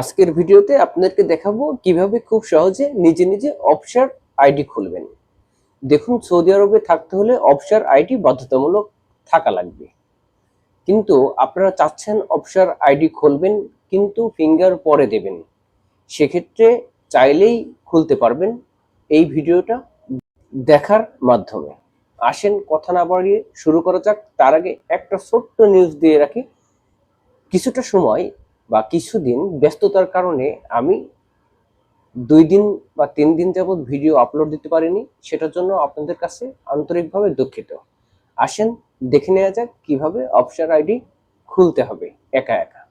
আজকের ভিডিওতে আপনাদেরকে দেখাবো কীভাবে খুব সহজে নিজে নিজে অফশার আইডি খুলবেন। দেখুন, সৌদি আরবে থাকতে হলে অফশার আইডি বাধ্যতামূলক থাকা লাগবে। কিন্তু আপনারা চাচ্ছেন অফশার আইডি খুলবেন, কিন্তু ফিঙ্গার পরে দেবেন। সেক্ষেত্রে চাইলেই খুলতে পারবেন এই ভিডিওটা দেখার মাধ্যমে। আসেন, কথা না বাড়িয়ে শুরু করা যাক। তার আগে একটা ছোট্ট নিউজ দিয়ে রাখি। কিছুটা সময় বা কিছুদিন ব্যস্ততার কারণে আমি দুই দিন বা তিন দিন যাবৎ ভিডিও আপলোড দিতে পারিনি। সেটার জন্য আপনাদের কাছে আন্তরিকভাবে দুঃখিত। আসেন, দেখে নেওয়া যাক কীভাবে অফশার আইডি খুলতে হবে একা একা।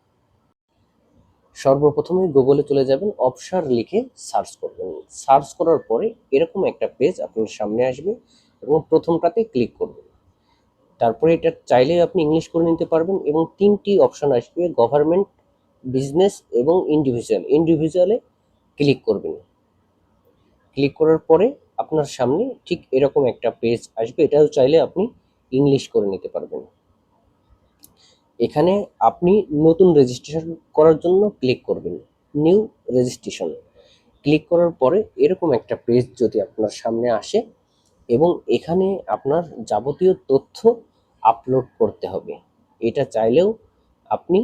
সর্বপ্রথমে গুগলে চলে যাবেন অফশার লিখে সার্চ করবেন। সার্চ করার পরে এরকম একটা পেজ আপনার সামনে আসবে এবং প্রথমটাতে ক্লিক করবেন। তারপরে এটা চাইলে আপনি ইংলিশ করে নিতে পারবেন এবং তিনটি অপশন আসবে গভর্নমেন্ট বিজনেস এবং ইন্ডিভিজুয়াল ইন্ডিভিজুয়ালে ক্লিক করবেন। ক্লিক করার পরে আপনার সামনে ঠিক এরকম একটা পেজ আসবে। এটাও চাইলে আপনি ইংলিশ করে নিতে পারবেন। এখানে আপনি নতুন রেজিস্ট্রেশন করার জন্য ক্লিক করবেন। নিউ রেজিস্ট্রেশন ক্লিক করার পরে এরকম একটা পেজ যদি আপনার সামনে আসে এবং এখানে আপনার যাবতীয় তথ্য আপলোড করতে হবে। এটা চাইলেও আপনি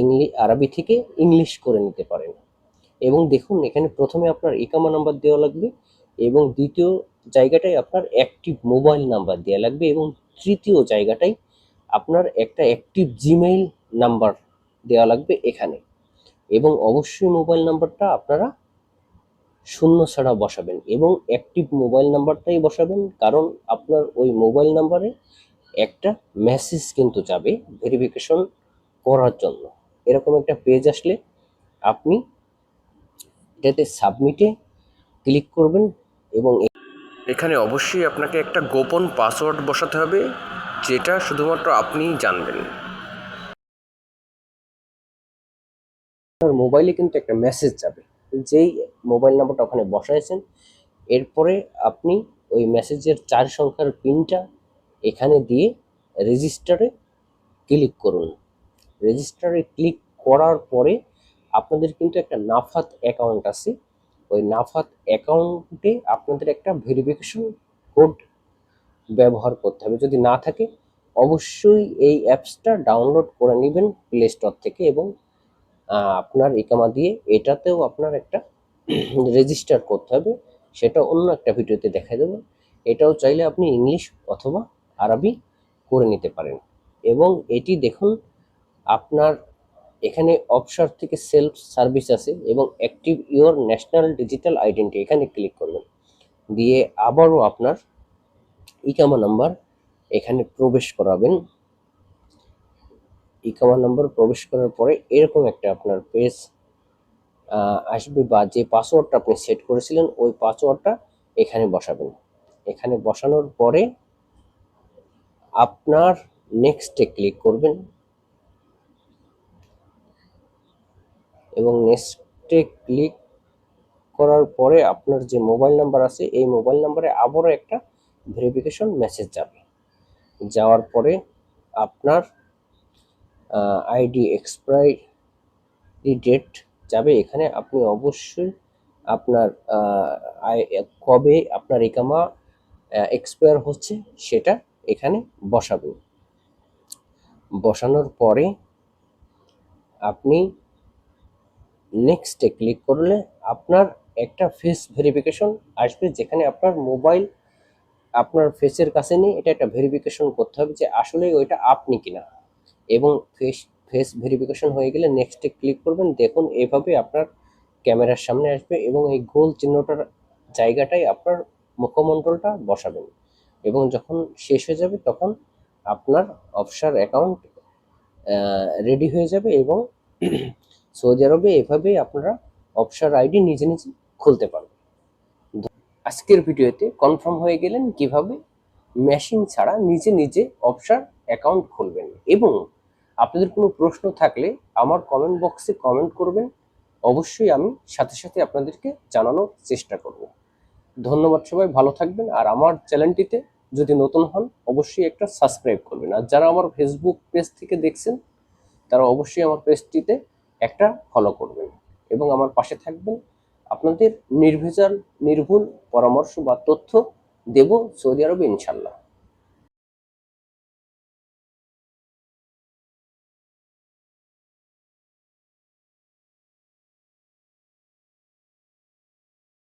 ইংলিশ আরবি থেকে ইংলিশ করে নিতে পারেন। এবং দেখুন, এখানে প্রথমে আপনার ইকামা নাম্বার দেওয়া লাগবে এবং দ্বিতীয় জায়গাটায় আপনার অ্যাক্টিভ মোবাইল নাম্বার দেওয়া লাগবে এবং তৃতীয় জায়গাটায় আপনার একটা অ্যাক্টিভ জিমেইল নাম্বার দেওয়া লাগবে এখানে। এবং অবশ্যই মোবাইল নাম্বারটা আপনারা শূন্য ছাড়া বসাবেন এবং অ্যাক্টিভ মোবাইল নাম্বারটাই বসাবেন, কারণ আপনার ওই মোবাইল নাম্বারে একটা মেসেজ কিন্তু যাবে, ভেরিফিকেশন করার জন্য। এরকম একটা পেজ আসলে আপনি এটাতে সাবমিটে ক্লিক করবেন এবং এখানে অবশ্যই আপনাকে একটা গোপন পাসওয়ার্ড বসাতে হবে যেটা শুধুমাত্র আপনিই জানবেন। আপনার মোবাইলে কিন্তু একটা মেসেজ যাবে। যেই মোবাইল নাম্বারটা ওখানে বসাইছেন এরপরে আপনি ওই মেসেজের চার সংখ্যার পিনটা এখানে দিয়ে রেজিস্টারে ক্লিক করুন। রেজিস্টারে ক্লিক করার পরে আপনাদের কিন্তু একটা নাফাত অ্যাকাউন্ট আছে। ওই নাফাত অ্যাকাউন্টে আপনাদের একটা ভেরিফিকেশন কোড ব্যবহার করতে হবে। যদি না থাকে, অবশ্যই এই অ্যাপসটা ডাউনলোড করে নেবেন প্লে স্টোর থেকে এবং আপনার ইকামা দিয়ে এটাতেও আপনার একটা রেজিস্টার করতে হবে। সেটা অন্য একটা ভিডিওতে দেখা দেবো। এটাও চাইলে আপনি ইংলিশ অথবা আরবি করে নিতে পারেন। এবং এটি দেখুন আপনার এখানে অপশার থেকে সেলফ সার্ভিস আছে এবং active your national digital identity এখানে ক্লিক করবেন। দিয়ে আবারও আপনার ইকামা নাম্বার এখানে প্রবেশ করাবেন। ইকামা নাম্বার প্রবেশ করার পরে এরকম একটা আপনার পেজ আসবে বা যে পাসওয়ার্ডটা আপনি সেট করেছিলেন, ওই পাসওয়ার্ডটা এখানে বসাবেন। এখানে বসানোর পরে আপনার নেক্সটে ক্লিক করবেন। এবং নেক্সটে ক্লিক করার পরে আপনার যে মোবাইল নাম্বার আছে, এই মোবাইল নাম্বারে আবারও একটা ভেরিফিকেশন মেসেজ যাবে। যাওয়ার পরে আপনার আইডি এক্সপায়ারি ডেট যাবে। এখানে আপনি অবশ্যই আপনার কবে আপনার একামা এক্সপায়ার হচ্ছে সেটা এখানে বসাবেন। বসানোর পরে আপনি নেক্সটে ক্লিক করলে আপনার একটা ফেস ভেরিফিকেশন আসবে যেখানে আপনার মোবাইল আপনার ফেসের কাছে নিয়ে এটা একটা ভেরিফিকেশন করতে হবে যে আসলে ওইটা আপনি কিনা। এবং ফেস ফেস ভেরিফিকেশন হয়ে গেলে নেক্সটে ক্লিক করবেন। দেখুন এভাবে আপনার ক্যামেরার সামনে আসবে এবং এই গোল চিহ্নটার জায়গাটায় আপনার মুখমণ্ডলটা বসাবেন। এবং যখন শেষ হয়ে যাবে তখন আপনার অফশার অ্যাকাউন্ট রেডি হয়ে যাবে এবং সৌদি আরবে এভাবেই আপনারা অফশার আইডি নিজে নিজে খুলতে পারবেন। আজকের ভিডিওতে কনফার্ম হয়ে গেলেন কীভাবে মেশিন ছাড়া নিজে নিজে অফশার অ্যাকাউন্ট খুলবেন। এবং আপনাদের কোনো প্রশ্ন থাকলে আমার কমেন্ট বক্সে কমেন্ট করবেন। অবশ্যই আমি সাথে সাথে আপনাদেরকে জানানোর চেষ্টা করব। ধন্যবাদ সবাই, ভালো থাকবেন। আর আমার চ্যানেলটিতে যদি নতুন হন, অবশ্যই একটা সাবস্ক্রাইব করবেন। আর যারা আমার ফেসবুক পেজ থেকে দেখছেন, তারা অবশ্যই আমার পেজটিতে একটা ফলো করবেন। এবং আমার পাশে থাকবেন আপনাদের নির্ভেজাল, নির্ভুল পরামর্শ বা তথ্য দেব সৌদি আরবে ইনশাল্লাহ।